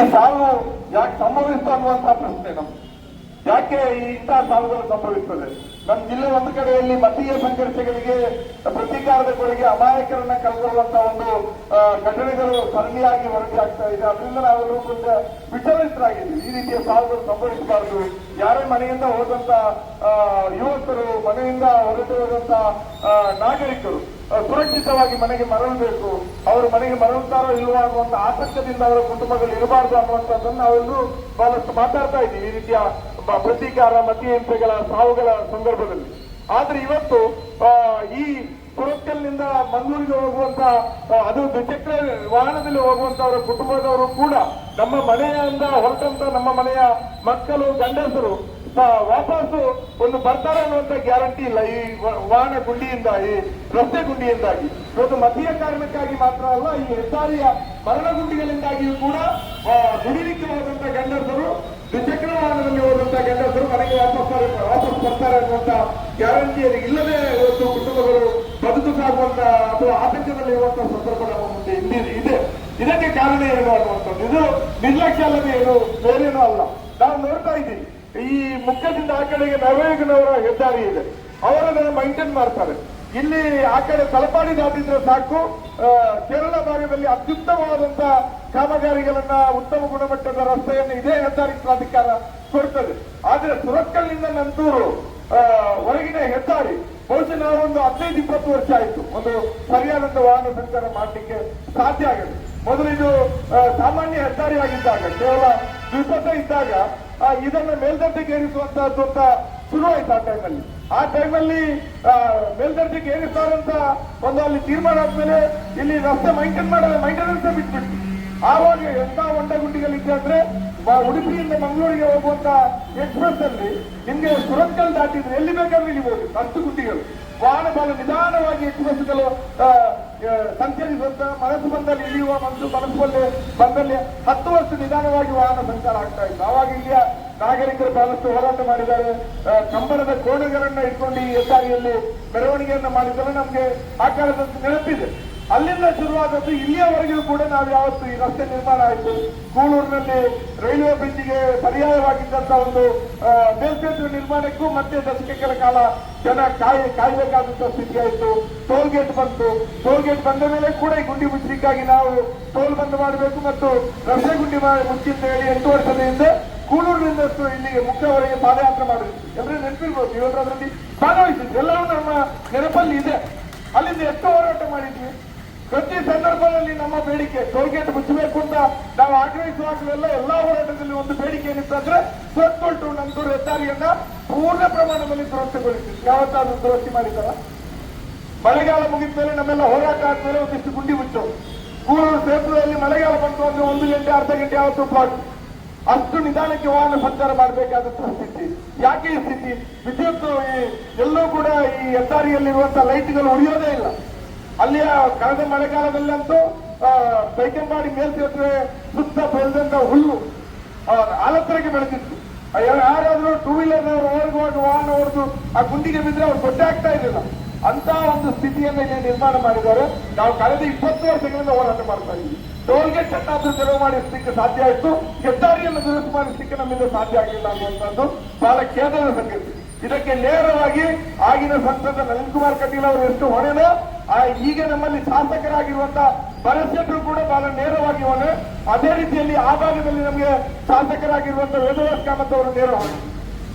ಸಾವು ಯಾಕೆ ಸಂಭವಿಸ್ತು ಅನ್ನುವಂತಹ ಪ್ರಶ್ನೆ ನಮ್ಮ ಯಾಕೆ ಈ ಇಂತಹ ಸಾವುಗಳು ಸಂಭವಿಸ್ತದೆ? ನಮ್ಮ ಜಿಲ್ಲೆ ಒಂದು ಕಡೆಯಲ್ಲಿ ಮತೀಯ ಸಂಘರ್ಷಗಳಿಗೆ ಪ್ರತೀಕಾರದ ಕೊಡುಗೆ ಅಮಾಯಕರನ್ನ ಕಳ್ಕೊಳ್ಳುವಂತ ಒಂದು ಘಟನೆಗಳು ಸರಣಿಯಾಗಿ ವರದಿ ಆಗ್ತಾ ಇದೆ. ಅದರಿಂದ ನಾವು ಕೊಂಚ ವಿಚಲಿತರಾಗಿದ್ದೀವಿ. ಈ ರೀತಿಯ ಸಾವುಗಳು ಸಂಭವಿಸಬಾರದು. ಯಾರೇ ಮನೆಯಿಂದ ಹೋದಂತ ಯುವಕರು, ಮನೆಯಿಂದ ಹೊರಟು ಹೋದಂತ ನಾಗರಿಕರು ಸುರಕ್ಷಿತವಾಗಿ ಮನೆಗೆ ಮರಳಬೇಕು. ಅವರು ಮನೆಗೆ ಮರಳುತ್ತಾರೋ ಇಲ್ವೋ ಅನ್ನುವಂತ ಆತಂಕದಿಂದ ಅವರ ಕುಟುಂಬಗಳು ಇರಬಾರ್ದು ಅನ್ನುವಂಥದ್ದನ್ನು ನಾವೆಲ್ಲರೂ ಬಹಳಷ್ಟು ಮಾತಾಡ್ತಾ ಇದ್ದೀವಿ ಈ ರೀತಿಯ ಪ್ರತೀಕಾರ ಮತಿಯಂತ್ರಗಳ ಸಾವುಗಳ ಸಂದರ್ಭದಲ್ಲಿ. ಆದ್ರೆ ಇವತ್ತು ಈ ಸುರತ್ಕಲ್ನಿಂದ ಮಂಗಳೂರಿಗೆ ಹೋಗುವಂತ ಅದು ದ್ವಿಚಕ್ರ ವಾಹನದಲ್ಲಿ ಹೋಗುವಂತವರ ಕುಟುಂಬದವರು ಕೂಡ ನಮ್ಮ ಮನೆಯಿಂದ ಹೊರಟಂತ ನಮ್ಮ ಮನೆಯ ಮಕ್ಕಳು, ಗಂಡಸರು ವಾಪಸ್ಸು ಒಂದು ಬರ್ತಾರೆ ಅನ್ನುವಂತ ಗ್ಯಾರಂಟಿ ಇಲ್ಲ. ಈ ವಾಹನ ಗುಂಡಿಯಿಂದಾಗಿ, ರಸ್ತೆ ಗುಂಡಿಯಿಂದಾಗಿ. ಇವತ್ತು ಮತೀಯ ಕಾರಣಕ್ಕಾಗಿ ಮಾತ್ರ ಅಲ್ಲ, ಈ ಹೆದ್ದಾರಿಯ ಮರಣ ಗುಂಡಿಗಳಿಂದಾಗಿಯೂ ಕೂಡ ದುಡಿಲಿಕ್ಕೆ ಹೋದಂತ ಗಂಡಸರು, ದ್ವಿಚಕ್ರ ವಾಹನದಲ್ಲಿ ಹೋದಂತ ಗಂಡಸರು ಮನೆಗೆ ವಾಪಸ್ ವಾಪಸ್ ಬರ್ತಾರೆ ಅನ್ನುವಂತ ಗ್ಯಾರಂಟಿ ಇಲ್ಲದೆ ಇವತ್ತು ಕುಟುಂಬಗಳು ಬದುಕು ಸಾಗುವಂತ ಅಥವಾ ಆತಂಕದಲ್ಲಿ ಇರುವಂತಹ ಸಂದರ್ಭ ನಮ್ಮ ಮುಂದೆ ಇಲ್ಲಿ ಇದೆ. ಇದಕ್ಕೆ ಕಾರಣ ಏನು ಅನ್ನುವಂಥದ್ದು. ಇದು ನಿರ್ಲಕ್ಷ್ಯ ಅಲ್ಲದೆ ಏನು, ಬೇರೇನೂ ಅಲ್ಲ. ನಾವು ನೋಡ್ತಾ ಇದ್ದೀವಿ. ಈ ಮುಖದಿಂದ ಆ ಕಡೆಗೆ ನವಯುಗನವರ ಹೆದ್ದಾರಿ ಇದೆ. ಅವರನ್ನ ಮೈಂಟೈನ್ ಮಾಡ್ತಾರೆ. ಇಲ್ಲಿ ಆ ಕಡೆ ತಲಪಾಡಿ ದಾಟಿದ್ರೆ ಸಾಕು. ಕೇರಳ ಭಾಗದಲ್ಲಿ ಅತ್ಯುತ್ತಮವಾದಂತಹ ಕಾಮಗಾರಿಗಳನ್ನ ಉತ್ತಮ ಗುಣಮಟ್ಟದ ರಸ್ತೆಯನ್ನು ಇದೇ ಹೆದ್ದಾರಿ ಪ್ರಾಧಿಕಾರ ಕೊಡ್ತದೆ. ಆದ್ರೆ ಸುರತ್ಕಲ್ನಿಂದ ನಂತೂರು ಹೊರಗಿನ ಹೆದ್ದಾರಿ, ಬಹುಶಃ ನಾವು ಒಂದು ಹದಿನೈದು, ಇಪ್ಪತ್ತು ವರ್ಷ ಆಯ್ತು. ಒಂದು ಸರಿಯಾದಂತ ವಾಹನ ಸಂಚಾರ ಮಾಡಲಿಕ್ಕೆ ಸಾಧ್ಯ ಆಗಿದೆ. ಮೊದಲು ಇದು ಸಾಮಾನ್ಯ ಹೆದ್ದಾರಿ ಆಗಿದ್ದಾಗ, ಕೇವಲ ದ್ವಿಪಥ ಇದ್ದಾಗ ಇದನ್ನ ಮೇಲ್ದರ್ಜೆಗೆ ಏರಿಸುವಂತಹದ್ದು ಅಂತ ಆಯ್ತು ಆ ಟೈಮಲ್ಲಿ ಆ ಟೈಮಲ್ಲಿ ಮೇಲ್ದರ್ಜೆಗೆ ಏರಿಸ್ತಾರಂತ ಒಂದು ಅಲ್ಲಿ ತೀರ್ಮಾನ ಆದ್ಮೇಲೆ ಇಲ್ಲಿ ರಸ್ತೆ ಮೈಂಟೈನ್ ಮಾಡೋ ಮೈಂಟೆನೆನ್ಸ್ ಬಿಟ್ಬಿಟ್ಟು ಆವಾಗ ಎಂತ ಹೊಂಡ ಗುಂಡಿಗಳಿದೆ ಅಂದ್ರೆ ಉಡುಪಿಯಿಂದ ಮಂಗಳೂರಿಗೆ ಹೋಗುವಂತ ಎಕ್ಸ್ಪ್ರೆಸ್ ಅಲ್ಲಿ ನಿಮ್ಗೆ ಸುರತ್ಕಲ್ ದಾಟಿದ್ರೆ ಎಲ್ಲಿ ಬೇಕಾದ್ರೂ ಇಳಿಬಹುದು ಹತ್ತು ಗುಂಡಿಗಳು. ವಾಹನ ಬಹಳ ನಿಧಾನವಾಗಿ ಎಕ್ಸ್ಪ್ರೆಸ್ಗಳು ಸಂಚರಿಸುವಂತ ಮನಸ್ಸು ಬಂದಲ್ಲಿ ಇಳಿಯುವ ಮನಸ್ಸು ಮನಸ್ಸು ಬಂದಲ್ಲಿ ಹತ್ತು ವರ್ಷ ನಿಧಾನವಾಗಿ ವಾಹನ ಸಂಚಾರ ಆಗ್ತಾ ಇತ್ತು. ಆವಾಗ ಇಲ್ಲಿಯ ನಾಗರಿಕರು ಬಹಳಷ್ಟು ಹೋರಾಟ ಮಾಡಿದ್ದಾರೆ. ಕಂಬಳದ ಕೋಣೆಗಳನ್ನ ಇಟ್ಕೊಂಡು ಈ ಹೆದ್ದಾರಿಯಲ್ಲಿ ಮೆರವಣಿಗೆಯನ್ನ ಮಾಡಿದರೆ ನಮ್ಗೆ ಆ ಕಾಲದಂತ ನೆನಪಿದೆ. ಅಲ್ಲಿಂದ ಶುರುವಾದದ್ದು ಇಲ್ಲಿಯವರೆಗೂ ಕೂಡ ನಾವು ಯಾವತ್ತು ಈ ರಸ್ತೆ ನಿರ್ಮಾಣ ಆಯಿತು. ಕೂಳೂರಿನಲ್ಲಿ ರೈಲ್ವೆ ಬ್ರಿಡ್ಜ್ಗೆ ಪರ್ಯಾಯವಾಗಿದ್ದಂತ ಒಂದು ಮೇಲ್ಸೇತುವೆ ನಿರ್ಮಾಣಕ್ಕೂ ಮತ್ತೆ ದಶಕಗಳ ಕಾಲ ಜನ ಕಾಯಿ ಕಾಯಬೇಕಾದಂತಹ ಸ್ಥಿತಿ ಆಯಿತು. ಟೋಲ್ ಗೇಟ್ ಬಂತು. ಟೋಲ್ ಗೇಟ್ ಬಂದ ಮೇಲೆ ಕೂಡ ಈ ಗುಂಡಿ ಮುಚ್ಚಲಿಕ್ಕಾಗಿ ನಾವು ಟೋಲ್ ಬಂದ್ ಮಾಡಬೇಕು ಮತ್ತು ರಸ್ತೆ ಗುಂಡಿ ಮುಚ್ಚಿ ಅಂತ ಹೇಳಿ ಎಂಟು ವರ್ಷದ ಹಿಂದೆ ಕೂಳೂರಿನಿಂದ ಇಲ್ಲಿಗೆ ಮುಖ್ಯವರೆಗೆ ಪಾದಯಾತ್ರೆ ಮಾಡಿದ್ವಿ ಎಲ್ಲರೂ ನೆನಪಿರ್ಬೋದು, ಇವತ್ತು ಅದರಲ್ಲಿ ಭಾಗವಹಿಸಿದ್ವಿ ಎಲ್ಲವೂ ನಮ್ಮ ನೆನಪಲ್ಲಿ ಇದೆ. ಅಲ್ಲಿಂದ ಎಷ್ಟು ಹೋರಾಟ ಮಾಡಿದ್ವಿ. ಪ್ರತಿ ಸಂದರ್ಭದಲ್ಲಿ ನಮ್ಮ ಬೇಡಿಕೆ ಟೋಲ್ಗೇಟ್ ಮುಚ್ಚಬೇಕು ಅಂತ ನಾವು ಆಗ್ರಹಿಸುವಾಗಲೆಲ್ಲ ಎಲ್ಲಾ ಹೋರಾಟದಲ್ಲಿ ಒಂದು ಬೇಡಿಕೆ ಏನಿತ್ತಂದ್ರೆ ಸ್ವತ್ತುಂಟು ನಮ್ದು ಹೆದ್ದಾರಿಯನ್ನ ಪೂರ್ಣ ಪ್ರಮಾಣದಲ್ಲಿ ದುರಸ್ತಿಗೊಳಿಸಿ ಯಾವತ್ತಾದ್ರೂ ದುರಸ್ತಿ ಮಾಡಿದಾರ ಮಳೆಗಾಲ ಮುಗಿದ ಮೇಲೆ ನಮ್ಮೆಲ್ಲ ಹೋರಾಟ ಆದ್ಮೇಲೆ ಒಂದಿಷ್ಟು ಗುಂಡಿ ಮುಚ್ಚು. ಕೂರು ಸೇತುವೆಯಲ್ಲಿ ಮಳೆಗಾಲ ಬಂತು ಅಂದ್ರೆ ಒಂದು ಗಂಟೆ, ಅರ್ಧ ಗಂಟೆ ಯಾವತ್ತು ಬ್ಲಾಕ್ ಅಷ್ಟು ನಿಧಾನಕ್ಕೆ ವಾಹನ ಸಂಚಾರ ಮಾಡಬೇಕಾದಂತಹ ಸ್ಥಿತಿ ಯಾಕೆ ಈ ಸ್ಥಿತಿ? ವಿದ್ಯುತ್ ಎಲ್ಲೂ ಕೂಡ ಈ ಹೆದ್ದಾರಿಯಲ್ಲಿರುವಂತಹ ಲೈಟ್ಗಳು ಉಳಿಯೋದೇ ಇಲ್ಲ. ಅಲ್ಲಿಯ ಕಳೆದ ಮಳೆಗಾಲದಲ್ಲಂತೂ ಬೈಕಂಬಾಡಿ ಮೇಲ್ಸೇತುವೆ ಸುತ್ತ ಬೆಳೆದಂತ ಹುಲ್ಲು ಆಲತ್ತರಕ್ಕೆ ಬೆಳೆದಿತ್ತು. ಯಾರಾದರೂ ಟೂ ವೀಲರ್ ಓಡುವಾಗ ವಾಹನ ಹೊಡೆದು ಆ ಗುಂಡಿಗೆ ಬಿದ್ರೆ ಅವ್ರು ದೊಡ್ಡ ಆಗ್ತಾ ಇರಲಿಲ್ಲ. ಅಂತ ಒಂದು ಸ್ಥಿತಿಯನ್ನು ಇಲ್ಲಿ ನಿರ್ಮಾಣ ಮಾಡಿದ್ದಾರೆ. ನಾವು ಕಳೆದ ಇಪ್ಪತ್ತು ವರ್ಷಗಳಿಂದ ಹೋರಾಟ ಮಾಡ್ತಾ ಇದ್ದೀವಿ. ಟೋಲ್ ಗೇಟ್ ಅನ್ನಾದ್ರೂ ತೆರವು ಮಾಡಿಸ್ಲಿಕ್ಕೆ ಸಾಧ್ಯ ಆಯಿತು ಹೆದ್ದಾರಿಯನ್ನು ದುರಸ್ತು ಮಾಡಿಸ್ಲಿಕ್ಕೆ ನಮ್ಮಿಂದ ಸಾಧ್ಯ ಆಗಲಿಲ್ಲ ಅನ್ನುವಂಥದ್ದು ಬಹಳ ಖೇದದ ಸಂಗತಿ. ಇದಕ್ಕೆ ನೇರವಾಗಿ ಆಗಿನ ಸಂಸದ ನಳಿನ್ ಕುಮಾರ್ ಕಟೀಲ್ ಅವರು ಎಷ್ಟು ಹೊಣೆನೋ ಈಗ ನಮ್ಮಲ್ಲಿ ಶಾಸಕರಾಗಿರುವಂತಹ ಭರತ್ ಕೂಡ ಬಹಳ ನೇರವಾಗಿ ಹೊಣೆ ಅದೇ ರೀತಿಯಲ್ಲಿ ಆ ಭಾಗದಲ್ಲಿ ನಮಗೆ ಶಾಸಕರಾಗಿರುವಂತಹ ವೇದವಾಸ್ ಕಾಮತ್ ಅವರು ನೇರವಾಗಿ.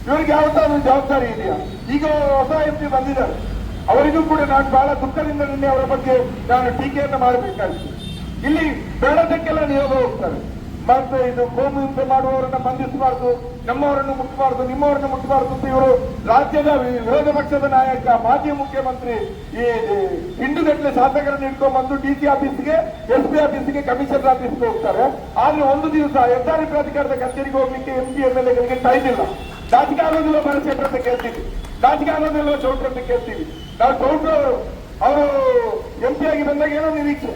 ಇವರಿಗೆ ಯಾವತ್ತಾದ್ರೂ ಜವಾಬ್ದಾರಿ ಇದೆಯಾ? ಈಗ ಹೊಸ ಎಂಪಿ ಬಂದಿದ್ದಾರೆ. ಅವರಿಗೂ ಕೂಡ ನಾನು ಬಹಳ ದುಃಖದಿಂದ ನಿನ್ನೆ ಅವರ ಬಗ್ಗೆ ನಾನು ಟೀಕೆಯನ್ನು ಮಾಡಬೇಕಾಗಿತ್ತು. ಇಲ್ಲಿ ಬೇಡದಕ್ಕೆಲ್ಲ ನಿಯೋಗ ಹೋಗ್ತಾರೆ. ಮತ್ತೆ ಇದು ಕೋಮು ಹಿಂಸೆ ಮಾಡುವವರನ್ನ ಬಂಧಿಸಬಾರ್ದು, ನಮ್ಮವರನ್ನು ಮುಟ್ಟಬಾರ್ದು ನಿಮ್ಮವರನ್ನು ಮುಟ್ಟಬಾರ್ದು ಅಂತ ಇವರು ರಾಜ್ಯದ ವಿರೋಧ ಪಕ್ಷದ ನಾಯಕ, ಮಾಜಿ ಮುಖ್ಯಮಂತ್ರಿ ಈ ಹಿಂಡುಗಟ್ಟಲೆ ಶಾಸಕರನ್ನು ಇಟ್ಕೊಂಡು ಬಂದು ಡಿ ಸಿ ಆಫೀಸ್ಗೆ, ಎಸ್ ಪಿ ಆಫೀಸ್ಗೆ ಕಮಿಷನರ್ ಆಫೀಸ್ಗೆ ಹೋಗ್ತಾರೆ. ಆದ್ರೆ ಒಂದು ದಿವಸ ಹೆದ್ದಾರಿ ಪ್ರಾಧಿಕಾರದ ಕಚೇರಿಗೆ ಹೋಗ್ಲಿಕ್ಕೆ ಎಂ ಪಿ ಎಂ ಎಲ್ ಎಗಳಿಗೆ ಟೈಮ್ ಇಲ್ಲ. ರಾಜಕೀಯ ಆಗೋದಿಲ್ಲ ಅಂತ ಕೇಳ್ತೀವಿ. ರಾಜಕೀಯ ಆಗೋದಿಲ್ಲ ಚೌಟ್ರ ಅಂತ ಕೇಳ್ತೀವಿ. ನಾವು ಚೌಟ್ರು ಅವರು ಎಂ ಪಿ ಆಗಿ ಬಂದಾಗ ಏನೋ ನಿರೀಕ್ಷೆ.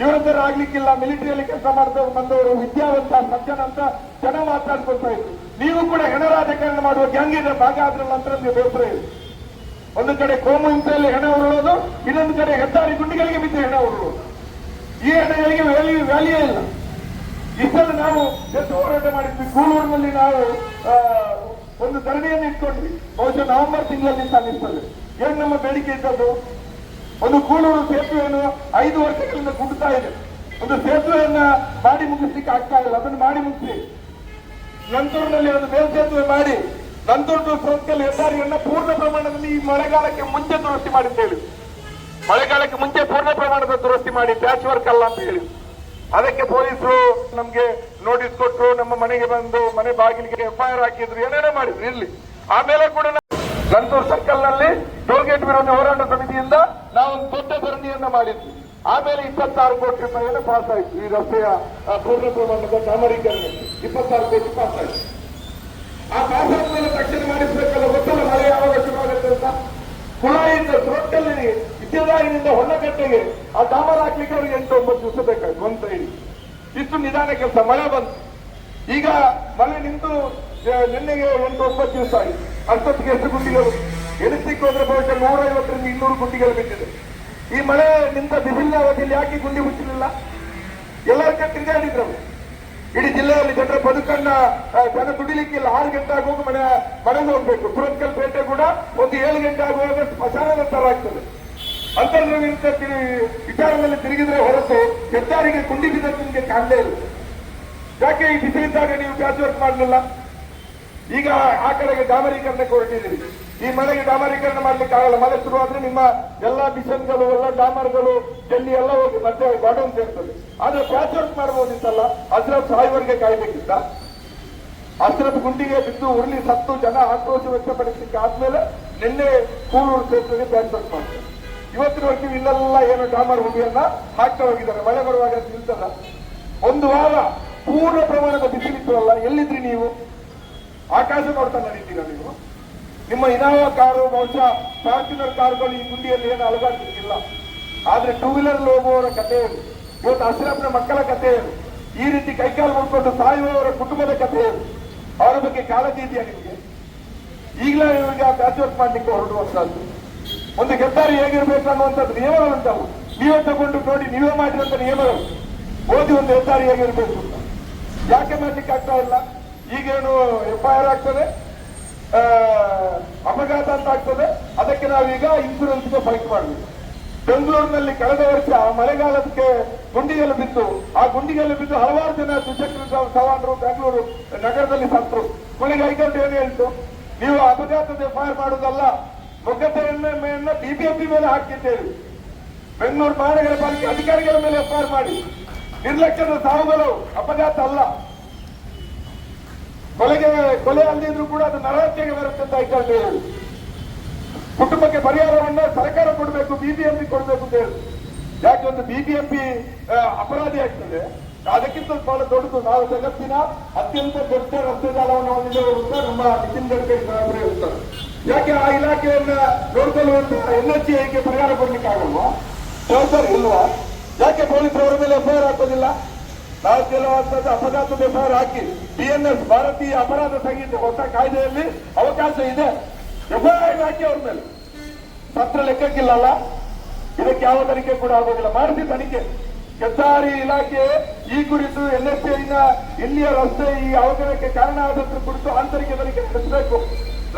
ಇವರದ್ದರ ಆಗ್ಲಿಕ್ಕಿಲ್ಲ, ಮಿಲಿಟರಿಯಲ್ಲಿ ಕೆಲಸ ಮಾಡ್ತಾ ಬಂದವರು, ವಿದ್ಯಾವಂತ ಸಜ್ಜನ ಅಂತ ಜನ ಮಾತಾಡ್ಕೊಳ್ತಾ ಇದ್ರು. ನೀವು ಕೂಡ ಹೆಣ ರಾಜಕಾರಣ ಮಾಡುವ ಗ್ಯಾಂಗ್ ಇದೆ ಭಾಗ ಆದ್ರ ನಂತರ ನೀವು ಬೇಸರ ಇದೆ. ಒಂದು ಕಡೆ ಕೋಮು ಹಿಂಸೆಯಲ್ಲಿ ಹೆಣ ಉರುಳೋದು, ಇನ್ನೊಂದು ಕಡೆ ಹೆದ್ದಾರಿ ಗುಂಡಿಗಳಿಗೆ ಬಿದ್ದು ಹೆಣ ಉರುಳೋದು. ಈ ಹೆಣಗಳಿಗೆ ವ್ಯಾಲ್ಯೂ ವ್ಯಾಲ್ಯೂ ಇಲ್ಲ. ಇಷ್ಟೆಲ್ಲ ನಾವು ಎಷ್ಟು ಹೋರಾಟ ಮಾಡಿದ್ವಿ. ಗೂಳೂರಿನಲ್ಲಿ ನಾವು ಒಂದು ಧರಣಿಯನ್ನು ಇಟ್ಕೊಂಡ್ವಿ. ಬಹುಶಃ ನವೆಂಬರ್ ತಿಂಗಳಲ್ಲಿ ಸಾಧಿಸ್ತದೆ ಏನ್ ನಮ್ಮ ಬೇಡಿಕೆ ಇದ್ದದ್ದು? ಒಂದು ಕೂಳೂರು ಸೇತುವೆಯನ್ನು ಐದು ವರ್ಷಗಳಿಂದ ಕುಡ್ತಾ ಇದೆ. ಒಂದು ಸೇತುವೆಯನ್ನ ಮಾಡಿ ಮುಗಿಸ್ಲಿಕ್ಕೆ ಆಗ್ತಾ ಇಲ್ಲ. ಅದನ್ನು ಮಾಡಿ ಮುಗಿಸಿ. ನಂತೂರಿನಲ್ಲಿ ಒಂದು ಮೇಲ್ಸೇತುವೆ ಮಾಡಿ ನಂತೂರು ಸೋಂಕಲ್ ಹೆದ್ದಾರಿಯನ್ನ ಪೂರ್ಣ ಪ್ರಮಾಣದಲ್ಲಿ ಈ ಮಳೆಗಾಲಕ್ಕೆ ಮುಂಚೆ ದುರಸ್ತಿ ಮಾಡಿ ಅಂತ ಹೇಳಿ. ಮಳೆಗಾಲಕ್ಕೆ ಮುಂಚೆ ಪೂರ್ಣ ಪ್ರಮಾಣದ ದುರಸ್ತಿ ಮಾಡಿ ಪ್ಯಾಚ್ ವರ್ಕ್ ಅಲ್ಲ ಅಂತ ಹೇಳಿ. ಅದಕ್ಕೆ ಪೊಲೀಸರು ನಮ್ಗೆ ನೋಟಿಸ್ ಕೊಟ್ಟರು ನಮ್ಮ ಮನೆಗೆ ಬಂದು ಮನೆ ಬಾಗಿಲಿಗೆ ಎಫ್ಐಆರ್ ಹಾಕಿದ್ರು, ಏನೇನೋ ಮಾಡಿದ್ರು ಇಲ್ಲಿ ಆಮೇಲೆ ಕೂಡ ನಂತೂರು ಸರ್ಕಲ್ನಲ್ಲಿ ಟೋಲ್ಗೇಟ್ ವಿರೋಧಿ ಹೋರಾಟ ಸಮಿತಿಯಿಂದ ನಾವು ದೊಡ್ಡ ಧರಣಿಯನ್ನ ಮಾಡಿದ್ವಿ. ಆಮೇಲೆ ಇಪ್ಪತ್ತಾರು ಕೋಟಿ ರೂಪಾಯಿಯನ್ನು ಪಾಸ್ ಆಯಿತು. ಈ ರಸ್ತೆಯ ಪೂರ್ಣ ಪ್ರಮಾಣದ ಡಾಮರೀಕರಣ ಇಪ್ಪತ್ತಾರು ಕೋಟಿ ಪಾಸ್ ಆಯಿತು. ಆ ಪಾಸ್ ಆದ್ಮೇಲೆ ತಕ್ಷಣ ಮಾಡಿಸಬೇಕಲ್ಲ, ಗೊತ್ತಲ್ಲ ಮಳೆ ಯಾವಾಗ ಶುರುವಾಗುತ್ತೆ ಅಂತ? ಕುಳಾಯಿಂದ ತೊಟ್ಟಲ್ಲಿ ವಿದ್ಯುದಾಗಿನಿಂದ ಹೊನ್ನಗಟ್ಟೆಗೆ ಆ ಡಾಮರ್ ಹಾಕ್ಲಿಕ್ಕೆ ಅವ್ರಿಗೆ ಎಂಟು ಒಂಬತ್ತು ದಿವಸ ಬೇಕಾಯ್ತು, ಒಂದ್ ಸೈಡ್. ಇಷ್ಟು ನಿಧಾನ ಕೆಲಸ, ಮಳೆ ಬಂತು. ಈಗ ಮಳೆ ನಿಂತು ನಿನ್ನೆಗೆ ಎಂಟು ಒಂಬತ್ತು ದಿವಸ ಆಯ್ತು. ಅಷ್ಟೊತ್ತಿಗೆ ಎಷ್ಟು ಗುಂಡಿಗಳು. ಎಣಿಸ್ಲಿಕ್ಕೆ ಹೋದ್ರೆ ಬಹುಶಃ ನೂರೈವತ್ತರಿಂದ ಇನ್ನೂರು ಗುಂಡಿಗಳು ಬಿದ್ದಿದೆ. ಈ ಮಳೆ ನಿಂತ ಬಿಸಿಲಿನ ಅವಧಿಯಲ್ಲಿ ಯಾಕೆ ಗುಂಡಿ ಮುಚ್ಚಲಿಲ್ಲ ಎಲ್ಲರ ತಿರುಗಾಡಿದ್ರು ಇಡೀ ಜಿಲ್ಲೆಯಲ್ಲಿ ಜನರ ಬದುಕನ್ನ ಜನ ದುಡಿಲಿಕ್ಕಿಲ್ಲ. ಆರು ಗಂಟೆ ಆಗುವಾಗ ಮನೆ ಮನೆಗೆ ಹೋಗ್ಬೇಕು ಸುರತ್ಕಲ್ ಪೇಟೆ ಕೂಡ ಒಂದು ಏಳು ಗಂಟೆ ಆಗುವಾಗ ಸ್ಮಶಾನದ ತರ ಆಗ್ತದೆ. ವಿರುದ್ಧ ವಿಚಾರದಲ್ಲಿ ತಿರುಗಿದ್ರೆ ಹೊರತು ಹೆದ್ದಾರಿಗೆ ಕುಂಡಿ ಬಿದ್ದ ನಿಮಗೆ ಕಾಣಲೇ ಇಲ್ಲ. ಯಾಕೆ ಈ ಬಿಸಿಲಿದ್ದಾಗ ನೀವು ಪ್ಯಾಚ್ ವರ್ಕ್ ಮಾಡಲಿಲ್ಲ? ಈಗ ಆ ಕಡೆಗೆ ಡಾಮರೀಕರಣಕ್ಕೆ ಹೊರಟಿದ್ದೀರಿ. ಈ ಮನೆಗೆ ಡಾಮರೀಕರಣ ಮಾಡ್ಲಿಕ್ಕೆ ಆಗಲ್ಲ. ಮಳೆ ಶುರುವಾದ್ರೆ ನಿಮ್ಮ ಎಲ್ಲಾ ಮಿಷನ್ಗಳು ಎಲ್ಲ ಡಾಮರ್ಗಳು, ಜಲ್ಲಿ ಎಲ್ಲ ಹೋಗಿ ಮತ್ತೆ ಗಾಡೌನ್ ಸೇರ್ತದೆ. ಆದ್ರೆ ಪ್ಯಾಚ್ ವರ್ಕ್ ಮಾಡಬಹುದಿತ್ತಲ್ಲ ಅಶ್ರಫ್ ಸಾಯುವರಿಗೆ ಕಾಯ್ಬೇಕಿತ್ತ? ಅಶ್ರಫ್ ಗುಂಡಿಗೆ ಬಿದ್ದು ಉರುಳಿ ಸತ್ತು ಜನ ಆಕ್ರೋಶ ವ್ಯಕ್ತಪಡಿಸಲಿಕ್ಕೆ ಆದ್ಮೇಲೆ ನಿನ್ನೆ ಕೂಳೂರು ಸೇರ್ತದೆ ಪ್ಯಾಚ್ ವರ್ಕ್ ಮಾಡ್ತಾರೆ ಇವತ್ತಿನವರೆಗೂ ಇಲ್ಲೆಲ್ಲ ಏನು ಡಾಮರ್ ಹುಡಿಯನ್ನ ಹಾಕ್ತಾ ಹೋಗಿದ್ದಾರೆ. ಮಳೆ ಬರುವಾಗ ನಿಲ್ತಲ್ಲ ಒಂದು ವಾರ ಪೂರ್ಣ ಪ್ರಮಾಣದ ಬಿಸಿಲಿತ್ತು ಅಲ್ಲ ಎಲ್ಲಿದ್ರಿ ನೀವು? ಆಕಾಶ ನೋಡ್ತಾ ನಡೀತೀರ ನೀವು. ನಿಮ್ಮ ಇನೋವಾ ಕಾರು ಬಹುಶಃ ಫಾರ್ಚುನರ್ ಕಾರುಗಳು ಈ ಗುಂಡಿಯಲ್ಲಿ ಏನು ಅಲುಗಾಡ್ತಿರ್ತಿಲ್ಲ ಆದ್ರೆ ಟೂ ವೀಲರ್ ಹೋಗುವವರ ಕಥೆ ಏನು? ಇವತ್ತು ಹಸಿರಪ್ಪನ ಮಕ್ಕಳ ಕಥೆ ಏನು? ಈ ರೀತಿ ಕೈಕಾಲು ಮುಟ್ಕೊಂಡು ಸಾಯುವವರ ಕುಟುಂಬದ ಕಥೆ ಏನು? ಅವರ ಬಗ್ಗೆ ಕಾಳಜಿ ಇದೆಯಾ ನಿಮಗೆ? ಈಗಲೇ ಇವರಿಗೆ ಪ್ಯಾಚ್ ವರ್ಕ್ ಮಾಡ್ಲಿಕ್ಕೆ ಹೊರಡುವಂತದ್ದು ಒಂದು ಹೆದ್ದಾರಿ ಹೇಗಿರ್ಬೇಕು ಅನ್ನುವಂಥದ್ದು ನಿಯಮಗಳುಂಟವು ನೀವೇ ತಗೊಂಡು ನೋಡಿ, ನೀವೇ ಮಾಡಿರುವಂತ ನಿಯಮಗಳು. ಓದಿ ಒಂದು ಹೆದ್ದಾರಿ ಹೇಗಿರ್ಬೇಕು ಯಾಕೆ ಮಾಡ್ಲಿಕ್ಕೆ ಆಗ್ತಾ ಇಲ್ಲ? ಈಗೇನು ಎಫ್ಐಆರ್ ಆಗ್ತದೆ ಆ, ಅಪಘಾತ ಅಂತ ಆಗ್ತದೆ. ಅದಕ್ಕೆ ನಾವೀಗ ಇನ್ಸೂರೆನ್ಸ್ಗೆ ಫೈಟ್ ಮಾಡಬೇಕು. ಬೆಂಗಳೂರಿನಲ್ಲಿ ಕಳೆದ ವರ್ಷ ಮಳೆಗಾಲಕ್ಕೆ ಗುಂಡಿಗೆಲ್ಲ ಬಿದ್ದು ಆ ಗುಂಡಿಗೆಲ್ಲ ಬಿದ್ದು ಹಲವಾರು ಜನ ದ್ವಿಚಕ್ರ ಸವಾಲರು ಬೆಂಗಳೂರು ನಗರದಲ್ಲಿ ಸತ್ರು ಕೊನೆಗೆ ಹೈಕೋರ್ಟ್ ಏನು ಹೇಳ್ತು? ನೀವು ಅಪಘಾತದ ಎಫ್ಐಆರ್ ಮಾಡುವುದಲ್ಲ ಮೊಗ್ಗತೆಯನ್ನ ಬಿಬಿಎಂಪಿ ಮೇಲೆ ಹಾಕಿದ್ದೇವೆ ಬೆಂಗಳೂರು ಮಹಾನಗರ ಪಾಲಿಕೆ ಅಧಿಕಾರಿಗಳ ಮೇಲೆ ಎಫ್ಐಆರ್ ಮಾಡಿ. ನಿರ್ಲಕ್ಷ್ಯದ ಸಾವುಗಳು ಅಪಘಾತ ಅಲ್ಲ. ಕೊಲೆಗೆ, ಕೊಲೆ ಅಲ್ಲದಿದ್ರು ಕೂಡ ಅದು ನರಹತ್ಯೆಗೆ ಬರುತ್ತೆ ಅಂತ ಹೈಕೋರ್ಟ್ ಹೇಳಿ. ಕುಟುಂಬಕ್ಕೆ ಪರಿಹಾರವನ್ನ ಸರ್ಕಾರ ಕೊಡಬೇಕು ಬಿಬಿಎಂಪಿ ಕೊಡಬೇಕು ಅಂತ ಹೇಳಿ. ಯಾಕೆ ಒಂದು ಬಿಬಿಎಂಪಿ ಅಪರಾಧಿ ಆಗ್ತದೆ. ಅದಕ್ಕಿಂತ ಬಹಳ ದೊಡ್ಡದು. ನಾವು ಜಗತ್ತಿನ ಅತ್ಯಂತ ದೊಡ್ಡ ರಸ್ತೆ ಜಾಲವನ್ನು ಹೊಂದಿದ್ದೇವೆ ಅಂತ ನಮ್ಮ ನಿತಿನ್ ಗಡ್ಕರಿ ಸಾಹೇಬರು ಹೇಳ್ತಾರೆ. ಯಾಕೆ ಆ ಇಲಾಖೆಯನ್ನ ನೋಡ್ಕೊಳ್ಳುವಂತ ಎನ್ ಎಚ್ ಐಗೆ ಪರಿಹಾರ ಕೊಡ್ಲಿಕ್ಕೆ ಆಗಲ್ವಾ ಜವಾಬ್ದಾರಿ ಇಲ್ವಾ? ಯಾಕೆ ಪೊಲೀಸರು ಅವರ ಮೇಲೆ ಎಫ್ಐಆರ್ ಹಾಕೋದಿಲ್ಲ? ನಾವು ಕೆಲವಂತದ್ದು ಅಪಘಾತ ಎಫ್ಐಆರ್ ಹಾಕಿ ಬಿಎನ್ಎಸ್ ಭಾರತೀಯ ಅಪರಾಧ ಸಂಹಿತೆ ಹೊಸ ಕಾಯ್ದೆಯಲ್ಲಿ ಅವಕಾಶ ಇದೆ. ಎಫ್ಐಆರ್ ಹಾಕಿ ಅವ್ರ ಮೇಲೆ. ಪತ್ರ ಲೆಕ್ಕಕ್ಕಿಲ್ಲಲ್ಲ. ಇದಕ್ಕೆ ಯಾವ ತನಿಖೆ ಕೂಡ ಆಗೋದಿಲ್ಲ. ಮಾಡಿಸಿ ತನಿಖೆ. ಹೆದ್ದಾರಿ ಇಲಾಖೆ ಈ ಕುರಿತು ಎನ್ಎಸ್ಐನ ಎಸ್ ಐನ ಇಲ್ಲಿಯ ರಸ್ತೆ ಈ ಅವಘಡಕ್ಕೆ ಕಾರಣ ಆದದ್ದು ಕುರಿತು ಆಂತರಿಕ ತನಿಖೆ ನಡೆಸಬೇಕು.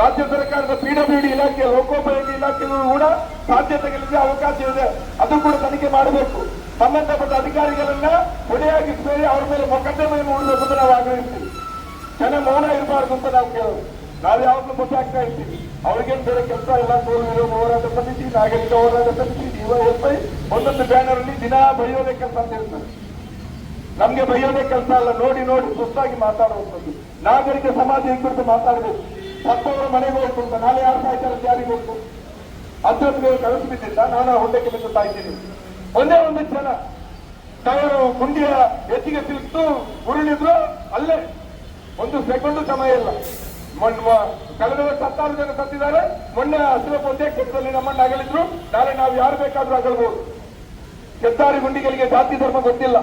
ರಾಜ್ಯ ಸರ್ಕಾರದ ಪಿಡಬ್ಲ್ಯೂಡಿ ಇಲಾಖೆ, ಲೋಕೋಪಯೋಗಿ ಇಲಾಖೆಗೂ ಕೂಡ ಸಾಧ್ಯತೆಗಳಿದೆ ಅವಕಾಶ ಇದೆ ಅದು ಕೂಡ ತನಿಖೆ ಮಾಡಬೇಕು. ಸಂಬಂಧಪಟ್ಟ ಅಧಿಕಾರಿಗಳನ್ನ ಹೊಣೆಯಾಗಿಸಬೇಡಿ ಅವ್ರ ಮೇಲೆ ಮೊಕದ್ದಮೆ ಉಳಿಬೇಕು ಅಂತ ನಾವು ಆಗ್ರಹಿಸ್ತೀವಿ. ಜನ ಮೌನ ಇರಬಾರ್ದು ಅಂತ ನಾವು ಕೇಳೋದು. ನಾವು ಯಾವಾಗಲೂ ಗೊತ್ತಾಗ್ತಾ ಇರ್ತೀವಿ. ಅವ್ರಿಗೇನು ಬೇರೆ ಕೆಲಸ ಇಲ್ಲ ಸೋಲು ಹೋರಾಟ ಸಮಿತಿ, ನಾಗರಿಕ ಹೋರಾಟ ಸಮಿತಿ ಡಿವೈಎಸ್ಐ ಒಂದೊಂದು ಬ್ಯಾನರ್ ಅಲ್ಲಿ ದಿನ ಬರೆಯೋದೇ ಕೆಲಸ ಅಂತ ಹೇಳ್ತಾರೆ. ನಮ್ಗೆ ಬೈಯೋದೇ ಕೆಲಸ ಅಲ್ಲ, ನೋಡಿ ನೋಡಿ, ಸುಸ್ತಾಗಿ ಮಾತಾಡುವಂಥದ್ದು. ನಾಗರಿಕ ಸಮಾಜ ಈ ಕುರಿತು ಮಾತಾಡಬೇಕು? ಸತ್ತವರ ಮನೆಗೆ ಹೋಗ್ತು ಅಂತ, ನಾಳೆ ಯಾರು ಸಾಯ್ತಾರೆ ಯಾರಿಗೆ ಗೊತ್ತು ಅಷ್ಟೊತ್ತಿಗೆ ಕನಸು ನಾನು ಆ ಹೊಟ್ಟೆಗೆ ಬಿದ್ದು ಸಾಯ್ತೀನಿ ಒಂದೇ ಒಂದು ಜನ ಟೈರು ಗುಂಡಿಯ ಎತ್ತಿಗೆ ಸಿಲ್ತು ಉರುಳಿದ್ರು, ಅಲ್ಲೇ. ಒಂದು ಸೆಕೆಂಡ್ ಸಮಯ ಇಲ್ಲ. ಮಣ್ಣು, ಕಳೆದ ಸತ್ತಾರು ಜನ ಸತ್ತಿದ್ದಾರೆ ಮೊನ್ನೆ ಹಸಿರು ಒಂದೇ ಕ್ಷೇತ್ರದಲ್ಲಿ ನಮ್ಮನ್ನು ಅಗಲಿದ್ರು. ನಾಳೆ ನಾವು ಯಾರು ಬೇಕಾದ್ರೂ ಅಗಲ್ಬಹುದು ಹೆದ್ದಾರಿ ಗುಂಡಿಗಳಿಗೆ ಜಾತಿ ಧರ್ಮ ಗೊತ್ತಿಲ್ಲ.